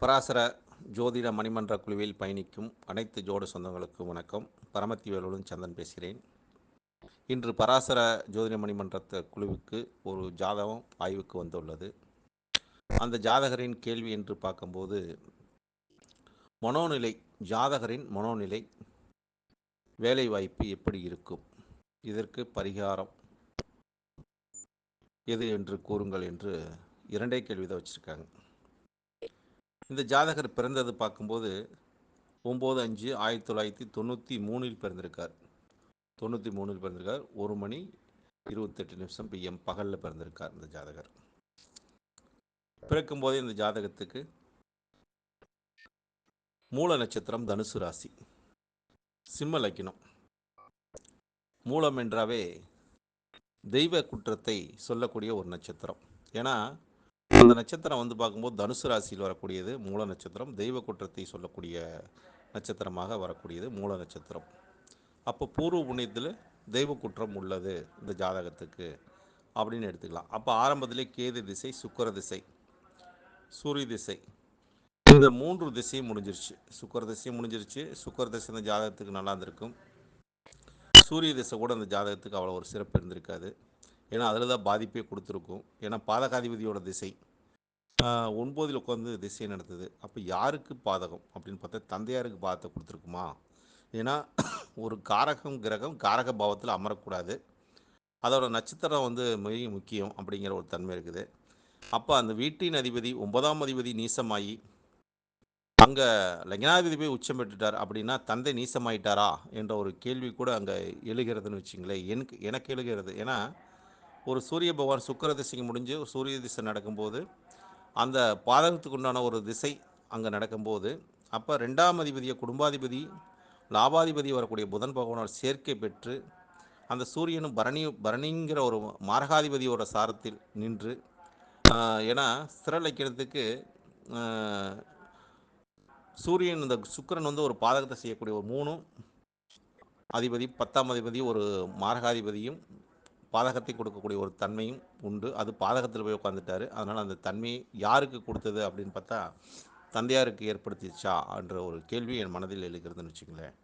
பராசர ஜோதிட மணிமன்ற குழுவில் பயணிக்கும் அனைத்து ஜோட சொந்தங்களுக்கும் வணக்கம். பரமத்தி வேலுடன் சந்தன் பேசுகிறேன். இன்று பராசர ஜோதிட மணிமன்றத்த குழுவுக்கு ஒரு ஜாதகம் ஆய்வுக்கு வந்துள்ளது. அந்த ஜாதகரின் கேள்வி என்று பார்க்கும்போது மனோநிலை ஜாதகரின் மனோநிலை வேலைவாய்ப்பு எப்படி இருக்கும்? இதற்கு பரிகாரம் எது என்று கூறுங்கள் என்று இரண்டே கேள்வி தான் வச்சுருக்காங்க. இந்த ஜாதகர் பிறந்தது பார்க்கும்போது ஒம்பது அஞ்சு ஆயிரத்தி தொள்ளாயிரத்தி தொண்ணூற்றி மூணில் பிறந்திருக்கார். தொண்ணூற்றி மூணில் பிறந்திருக்கார். ஒரு மணி இருபத்தெட்டு நிமிஷம் பிஎம் பகலில் பிறந்திருக்கார் இந்த ஜாதகர். பிறக்கும்போதே இந்த ஜாதகத்துக்கு மூல நட்சத்திரம் தனுசு ராசி. சிம்ம லக்கினம். மூலம் என்றாவே தெய்வ குற்றத்தை சொல்லக்கூடிய ஒரு நட்சத்திரம். ஏன்னா அந்த நட்சத்திரம் வந்து பார்க்கும்போது தனுசு ராசியில் வரக்கூடியது மூல நட்சத்திரம். தெய்வ குற்றத்தை சொல்லக்கூடிய நட்சத்திரமாக வரக்கூடியது மூல நட்சத்திரம். அப்போ பூர்வ புண்ணியத்தில் தெய்வ குற்றம் உள்ளது இந்த ஜாதகத்துக்கு அப்படின்னு எடுத்துக்கலாம். அப்போ ஆரம்பத்திலே கேது திசை சுக்கர திசை சூரிய திசை. இந்த மூன்று திசையும் முடிஞ்சிருச்சு. சுக்கர திசையும் முடிஞ்சிருச்சு. சுக்கர திசை இந்த ஜாதகத்துக்கு நல்லா இருந்திருக்கும். சூரிய திசை கூட அந்த ஜாதகத்துக்கு அவ்வளோ ஒரு சிறப்பு இருந்திருக்காது. ஏன்னா அதில் தான் பாதிப்பே கொடுத்துருக்கும். ஏன்னா பாதகாதிபதியோட திசை. ஒன்பதில் உட்காந்து திசை நடத்துது. அப்போ யாருக்கு பாதகம்? அப்படின்னு பார்த்தா தந்தையாருக்கு பாதத்தை கொடுத்துருக்குமா? ஏன்னா ஒரு காரகம் கிரகம் காரக பாவத்தில் அமரக்கூடாது. அதோட நட்சத்திரம் வந்து மிக முக்கியம் அப்படிங்கிற ஒரு தன்மை இருக்குது. அப்போ அந்த வீட்டின் அதிபதி ஒன்பதாம் அதிபதி நீசமாகி அங்கே லக்னாதிபதி போய் உச்சம் பெற்றுட்டார் அப்படின்னா தந்தை நீசமாயிட்டாரா என்ற ஒரு கேள்வி கூட அங்கே எழுகிறதுன்னு வச்சுங்களேன். எனக்கு எனக்கு எழுகிறது. ஏன்னா ஒரு சூரிய பகவான் சுக்கிர திசைக்கு முடிஞ்சு ஒரு சூரிய திசை நடக்கும்போது அந்த பாதகத்துக்கு உண்டான ஒரு திசை அங்கே நடக்கும்போது அப்போ ரெண்டாம் அதிபதியை குடும்பாதிபதி லாபாதிபதி வரக்கூடிய புதன் பகவானோட சேர்க்கை பெற்று அந்த சூரியனும் பரணி பரணிங்கிற ஒரு மாரகாதிபதியோட சாரத்தில் நின்று ஏன்னா ஸ்திர சூரியன் இந்த சுக்கிரன் வந்து ஒரு பாதகத்தை செய்யக்கூடிய ஒரு மூணும் அதிபதி பத்தாம் அதிபதி ஒரு மாரகாதிபதியும் பாதகத்தை கொடுக்கக்கூடிய ஒரு தன்மையும் உண்டு. அது பாதகத்தில் போய் உட்காந்துட்டாரு அதனால் அந்த தன்மையை யாருக்கு கொடுத்தது அப்படின்னு பார்த்தா தந்தையாருக்கு ஏற்படுத்திச்சா என்ற ஒரு கேள்வி என் மனதில் எழுகிறதுன்னு வச்சுங்களேன்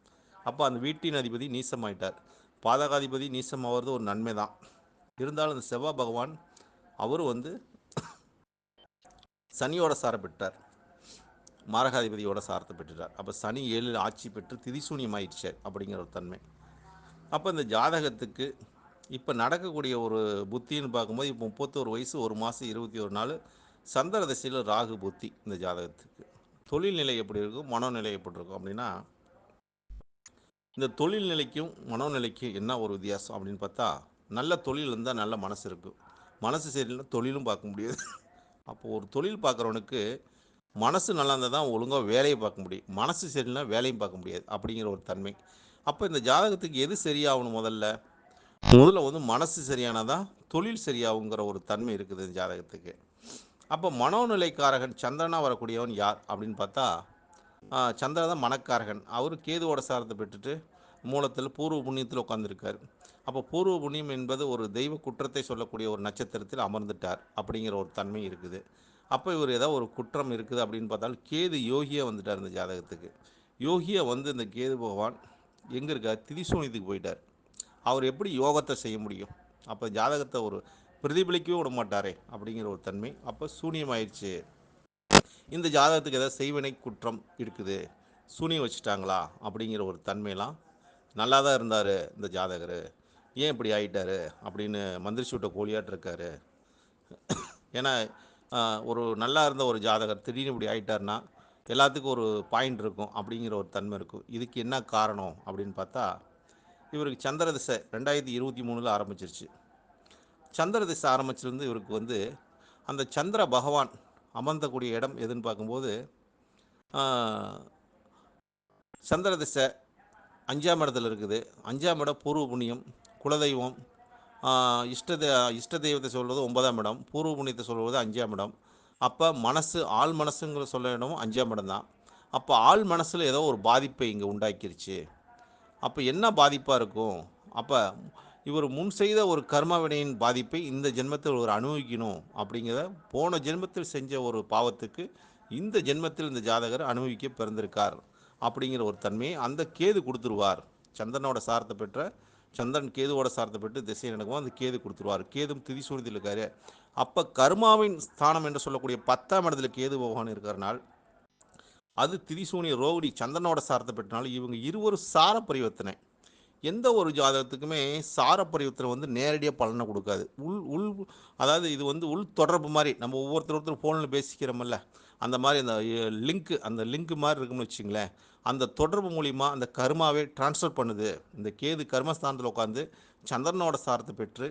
அப்போ அந்த வீட்டின் அதிபதி நீசமாயிட்டார். பாதகாதிபதி நீசமாகிறது ஒரு நன்மை தான். இருந்தாலும் அந்த செவ்வாய் பகவான் அவரும் வந்து சனியோட சார பெற்றார். மாரகாதிபதியோட சாரத்தை பெற்றுட்டார். அப்போ சனி ஏழில் ஆட்சி பெற்று திதிசூன்யமாயிடுச்சு அப்படிங்கிற ஒரு தன்மை. அப்போ இந்த ஜாதகத்துக்கு இப்போ நடக்கக்கூடிய ஒரு புத்தின்னு பார்க்கும்போது இப்போ முப்பத்தோரு வயசு ஒரு மாதம் இருபத்தி ஒரு நாள் சந்திர திசையில் ராகு புத்தி இந்த ஜாதகத்துக்கு. தொழில்நிலை எப்படி இருக்கும்? மனோநிலை எப்படி இருக்கும்? அப்படின்னா இந்த தொழில்நிலைக்கும் மனோநிலைக்கும் என்ன ஒரு வித்தியாசம் அப்படின்னு பார்த்தா நல்ல தொழில் இருந்தால் நல்ல மனசு இருக்கும். மனசு சரியில்லைன்னா தொழிலும் பார்க்க முடியாது. அப்போது ஒரு தொழில் பார்க்குறவனுக்கு மனசு நல்லா இருந்தால் தான் ஒழுங்காக வேலையை பார்க்க முடியும். மனசு சரியில்லைனா வேலையும் பார்க்க முடியாது அப்படிங்கிற ஒரு தன்மை. அப்போ இந்த ஜாதகத்துக்கு எது சரியாகணும் முதல்ல? முதல்ல வந்து மனசு சரியானதான் தொழில் சரியாகுங்கிற ஒரு தன்மை இருக்குது இந்த ஜாதகத்துக்கு. அப்போ மனோநிலைக்காரகன் சந்திரனாக வரக்கூடியவன் யார் அப்படின்னு பார்த்தா சந்திரன் தான் மனக்காரகன். அவர் கேதுவோட சாரத்தை பெற்றுட்டு மூலத்தில் பூர்வ புண்ணியத்தில் உட்காந்துருக்கார் அப்போ பூர்வ புண்ணியம் என்பது ஒரு தெய்வ குற்றத்தை சொல்லக்கூடிய ஒரு நட்சத்திரத்தில் அமர்ந்துட்டார் அப்படிங்கிற ஒரு தன்மை இருக்குது. அப்போ இவர் ஏதோ ஒரு குற்றம் இருக்குது அப்படின்னு பார்த்தாலும் கேது யோகியாக வந்துட்டார் இந்த ஜாதகத்துக்கு. யோகியா வந்து இந்த கேது பகவான் எங்கே இருக்கார்? திரிசூனியத்துக்கு போயிட்டார். அவர் எப்படி யோகத்தை செய்ய முடியும்? அப்போ ஜாதகத்தை ஒரு பிரதிபலிக்கவே விட மாட்டாரே அப்படிங்கிற ஒரு தன்மை. அப்போ சூனியமாயிடுச்சு இந்த ஜாதகத்துக்கு ஏதாவது செய்வினை குற்றம் இருக்குது. சூனியம் வச்சுட்டாங்களா அப்படிங்கிற ஒரு தன்மையெல்லாம் நல்லா தான் இருந்தார் இந்த ஜாதகர். ஏன் இப்படி ஆகிட்டாரு அப்படின்னு மந்திரிச்சு விட்ட கோழியாட்டு இருக்காரு. ஏன்னா ஒரு நல்லா இருந்த ஒரு ஜாதகர் திடீர்னு இப்படி ஆயிட்டாருன்னா எல்லாத்துக்கும் ஒரு பாயிண்ட் இருக்கும் அப்படிங்கிற ஒரு தன்மை இருக்கும். இதுக்கு என்ன காரணம் அப்படின்னு பார்த்தா இவருக்கு சந்திர திசை ரெண்டாயிரத்தி இருபத்தி மூணில் ஆரம்பிச்சிருச்சு. சந்திர திசை ஆரம்பிச்சிருந்து இவருக்கு வந்து அந்த சந்திர பகவான் அமர்ந்தக்கூடிய இடம் எதுன்னு பார்க்கும்போது சந்திர திசை அஞ்சாம் இடத்துல இருக்குது. அஞ்சாம் இடம் பூர்வ புண்ணியம் குலதெய்வம் இஷ்ட இஷ்ட தெய்வத்தை சொல்வது ஒன்பதாம் இடம் பூர்வ புண்ணியத்தை சொல்வது அஞ்சாம் இடம். அப்போ மனசு ஆள் மனசுங்கிற சொல்ல இடமும் அஞ்சாம் இடம் தான். அப்போ ஆள் மனசில் ஏதோ ஒரு பாதிப்பை இங்கே உண்டாக்கிருச்சு. அப்போ என்ன பாதிப்பாக இருக்கும்? அப்போ இவர் முன் செய்த ஒரு கர்ம வினையின் பாதிப்பை இந்த ஜென்மத்தில் ஒரு அனுபவிக்கணும் அப்படிங்கிறத போன ஜென்மத்தில் செஞ்ச ஒரு பாவத்துக்கு இந்த ஜென்மத்தில் இந்த ஜாதகர் அனுபவிக்க பிறந்திருக்கார் அப்படிங்கிற ஒரு தன்மையை அந்த கேது கொடுத்துருவார். சந்திரனோட சாரத்தை பெற்ற சந்திரன் கேதுவோட சாரத்தை பெற்று திசை நடக்கும் அந்த கேது கொடுத்துருவார். கேதும் திதிசூரியத்தில் இருக்காரு. அப்போ கர்மாவின் ஸ்தானம் என்று சொல்லக்கூடிய பத்தாம் இடத்துல கேது பகவான் இருக்கிறனால் அது திரிசூனி ரோகிணி சந்திரனோட சாரத்தை பெற்றனால இவங்க இருவரும் சார பரிவர்த்தனை. எந்த ஒரு ஜாதகத்துக்குமே சார பரிவர்த்தனை வந்து நேரடியாக பலனை கொடுக்காது. உள் உள் அதாவது இது வந்து உள் தொடர்பு மாதிரி நம்ம ஒவ்வொருத்தர் ஒருத்தர் ஃபோனில் பேசிக்கிறோமில்ல அந்த மாதிரி அந்த லிங்க்கு அந்த லிங்க் மாதிரி இருக்கும்னு வச்சுங்களேன் அந்த தொடர்பு மூலிமா அந்த கர்மாவே டிரான்ஸ்ஃபர் பண்ணுது. இந்த கேது கர்மஸ்தானத்தில் உட்காந்து சந்திரனோட சாரத்தை பெற்று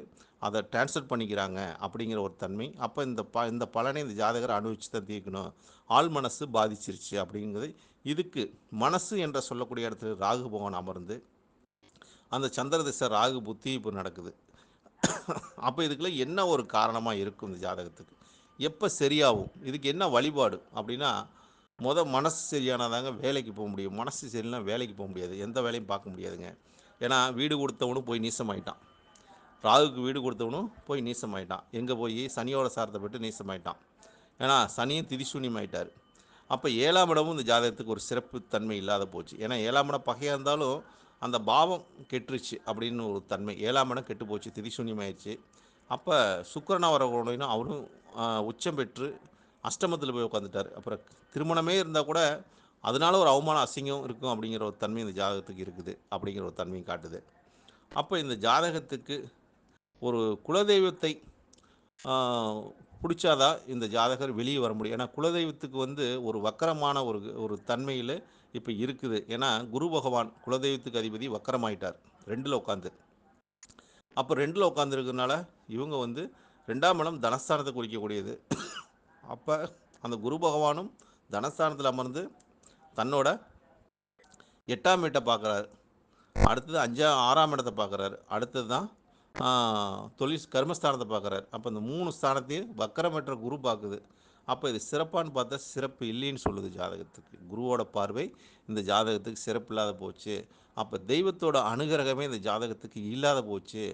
அதை டிரான்ஸ்ஃபர் பண்ணிக்கிறாங்க அப்படிங்கிற ஒரு தன்மை. அப்போ இந்த ப இந்த பலனை இந்த ஜாதகரை அனுபவிச்சு தான் தீர்க்கணும். ஆள் மனசு பாதிச்சிருச்சு அப்படிங்கிறது இதுக்கு மனசு என்ற சொல்லக்கூடிய இடத்துல ராகு பகவான் அமர்ந்து அந்த சந்திர திசை ராகு புத்தி இப்போ நடக்குது. அப்போ இதுக்குள்ள என்ன ஒரு காரணமாக இருக்கும் இந்த ஜாதகத்துக்கு? எப்போ சரியாகும்? இதுக்கு என்ன வழிபாடு அப்படின்னா மொதல் மனசு சரியானாதாங்க வேலைக்கு போக முடியும். மனசு சரியில்லைனா வேலைக்கு போக முடியாது. எந்த வேலையும் பார்க்க முடியாதுங்க. ஏன்னா வீடு கொடுத்தவனும் போய் நீசமாயிட்டான். ராகுக்கு வீடு கொடுத்தவனும் போய் நீசமாயிட்டான். எங்கே போய்? சனியோட சாரத்தை பெற்று நீசமாயிட்டான். ஏன்னா சனியும் திதிசூன்யமாயிட்டார். அப்போ ஏழாம் இடமும் இந்த ஜாதகத்துக்கு ஒரு சிறப்பு தன்மை இல்லாத போச்சு. ஏன்னா ஏழாம் இடம் பகையாக இருந்தாலும் அந்த பாவம் கெட்டுருச்சு அப்படின்னு ஒரு தன்மை. ஏழாம் இடம் கெட்டு போச்சு திதிசூன்யமாயிடுச்சு அப்போ சுக்கரனா வரக்கூடியனா அவரும் உச்சம் பெற்று அஷ்டமத்தில் போய் உட்காந்துட்டார் அப்புறம் திருமணமே இருந்தால் கூட அதனால ஒரு அவமானம் அசிங்கம் இருக்கும் அப்படிங்கிற ஒரு தன்மை இந்த ஜாதகத்துக்கு இருக்குது அப்படிங்கிற ஒரு தன்மையும் காட்டுது. அப்போ இந்த ஜாதகத்துக்கு ஒரு குலதெய்வத்தை பிடிச்சாதான் இந்த ஜாதகர் வெளியே வர முடியும். ஏன்னா குலதெய்வத்துக்கு வந்து ஒரு வக்கரமான ஒரு ஒரு தன்மையில் இப்போ இருக்குது. ஏன்னா குரு பகவான் குலதெய்வத்துக்கு அதிபதி வக்கரமாயிட்டார். ரெண்டில் உட்காந்து அப்போ ரெண்டில் உட்காந்துருக்கிறதுனால இவங்க வந்து ரெண்டாம் இடம் தனஸ்தானத்தை குறிக்கக்கூடியது. அப்போ அந்த குரு பகவானும் தனஸ்தானத்தில் அமர்ந்து தன்னோட எட்டாம் வீட்டை பார்க்குறாரு. அடுத்தது அஞ்சா ஆறாம் இடத்தை பார்க்குறாரு. அடுத்தது தான் தொழில் கர்மஸ்தானத்தை பார்க்குறாரு. அப்போ இந்த மூணு ஸ்தானத்தையும் வக்கரமற்ற குரு பார்க்குது. அப்போ இது சிறப்பான்னு பார்த்தா சிறப்பு இல்லைன்னு சொல்லுது ஜாதகத்துக்கு. குருவோட பார்வை இந்த ஜாதகத்துக்கு சிறப்பு இல்லாத போச்சு. அப்போ தெய்வத்தோட அனுகிரகமே இந்த ஜாதகத்துக்கு இல்லாத போச்சு.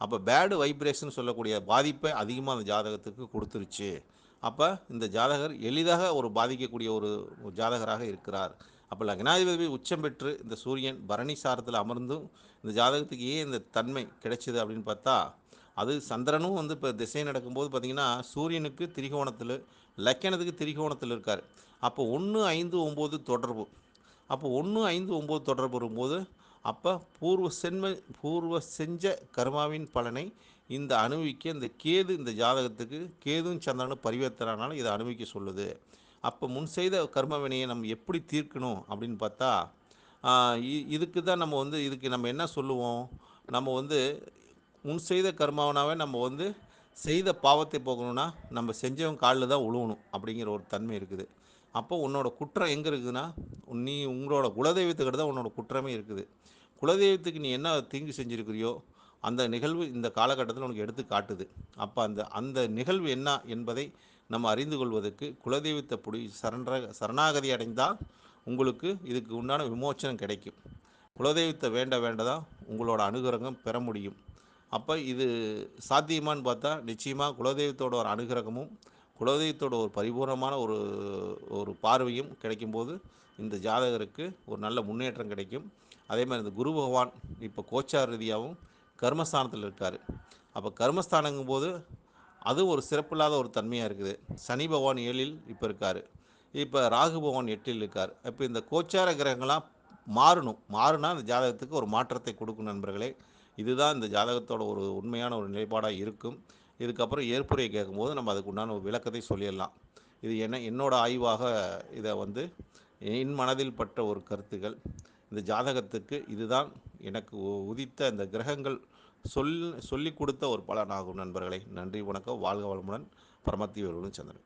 அப்போ பேடு வைப்ரேஷன் சொல்லக்கூடிய பாதிப்பை அதிகமாக அந்த ஜாதகத்துக்கு கொடுத்துருச்சு. அப்போ இந்த ஜாதகர் எளிதாக ஒரு பாதிக்கக்கூடிய ஒரு ஜாதகராக இருக்கிறார். அப்போ லக்னாதிபதி உச்சம் பெற்று இந்த சூரியன் பரணி சாரத்தில் அமர்ந்தும் இந்த ஜாதகத்துக்கு ஏன் இந்த தன்மை கிடைச்சிது அப்படின்னு பார்த்தா அது சந்திரனும் வந்து இப்போ திசை நடக்கும்போது பார்த்திங்கன்னா சூரியனுக்கு திரிகோணத்தில் லக்கணத்துக்கு திரிகோணத்தில் இருக்கார். அப்போ ஒன்று ஐந்து ஒம்பது தொடர்பு. அப்போ ஒன்று ஐந்து ஒம்பது தொடர்பு வரும்போது அப்போ பூர்வ சென்ம பூர்வ செஞ்ச கர்மாவின் பலனை இந்த அனுபவிக்க இந்த கேது இந்த ஜாதகத்துக்கு கேதும் சந்திரனும் பரிவர்த்தனானாலும் இதை அனுபவிக்க சொல்லுது. அப்போ முன் செய்த கர்மவினையை நம்ம எப்படி தீர்க்கணும் அப்படின்னு பார்த்தா இ- இதுக்கு தான் நம்ம வந்து இதுக்கு நம்ம என்ன சொல்லுவோம்? நம்ம வந்து முன் செய்த கர்மாவனாவே நம்ம வந்து செய்த பாவத்தை போக்கணும்னா நம்ம செஞ்சவன் காலில் தான் உழுவணும் அப்படிங்கிற ஒரு தன்மை இருக்குது. அப்போ உன்னோட குற்றம் எங்கே இருக்குதுன்னா நீ உங்களோட குலதெய்வத்துக்கிட்ட தான் உன்னோட குற்றமே இருக்குது. குலதெய்வத்துக்கு நீ என்ன தீங்கு செஞ்சுருக்கிறியோ அந்த நிகழ்வு இந்த காலகட்டத்தில் உனக்கு எடுத்து காட்டுது. அப்போ அந்த அந்த நிகழ்வு என்ன என்பதை நம்ம அறிந்து கொள்வதற்கு குலதெய்வத்தை புடி சரண சரணாகதி அடைந்தால் உங்களுக்கு இதுக்கு உண்டான விமோச்சனம் கிடைக்கும். குலதெய்வத்தை வேண்ட வேண்டதான் உங்களோட அனுகிரகம் பெற முடியும். அப்போ இது சாத்தியமான்னு பார்த்தா நிச்சயமாக குலதெய்வத்தோட ஒரு அனுகிரகமும் குலதெய்வத்தோட ஒரு பரிபூர்ணமான ஒரு ஒரு பார்வையும் கிடைக்கும்போது இந்த ஜாதகருக்கு ஒரு நல்ல முன்னேற்றம் கிடைக்கும். அதே மாதிரி இந்த குரு பகவான் இப்போ கோச்சார் ரீதியாகவும் கர்மஸ்தானத்தில் இருக்கார். அப்போ கர்மஸ்தானங்கும் போது அது ஒரு சிறப்பில்லாத ஒரு தன்மையாக இருக்குது. சனி பகவான் ஏழில் இப்போ இருக்கார். இப்போ ராகு பகவான் எட்டில் இருக்கார். இப்போ இந்த கோச்சார கிரகங்கள்லாம் மாறணும். மாறுனா இந்த ஜாதகத்துக்கு ஒரு மாற்றத்தை கொடுக்கும் நண்பர்களே. இதுதான் இந்த ஜாதகத்தோட ஒரு உண்மையான ஒரு நிலைப்பாடாக இருக்கும். இதுக்கப்புறம் ஏற்புரையை கேட்கும்போது நம்ம அதுக்கு உண்டான ஒரு விளக்கத்தை சொல்லிடலாம். இது என்ன என்னோட ஆய்வாக இதை வந்து என் மனதில் பட்ட ஒரு கருத்துக்கள். இந்த ஜாதகத்துக்கு இதுதான் எனக்கு உ- உதித்த இந்த கிரகங்கள் சொல் சொல்லி கொடுத்த ஒரு பலனாகும் நண்பர்களை. நன்றி வணக்கம். வாழ்க வளமுடன். பரமத்தி சந்திரன்.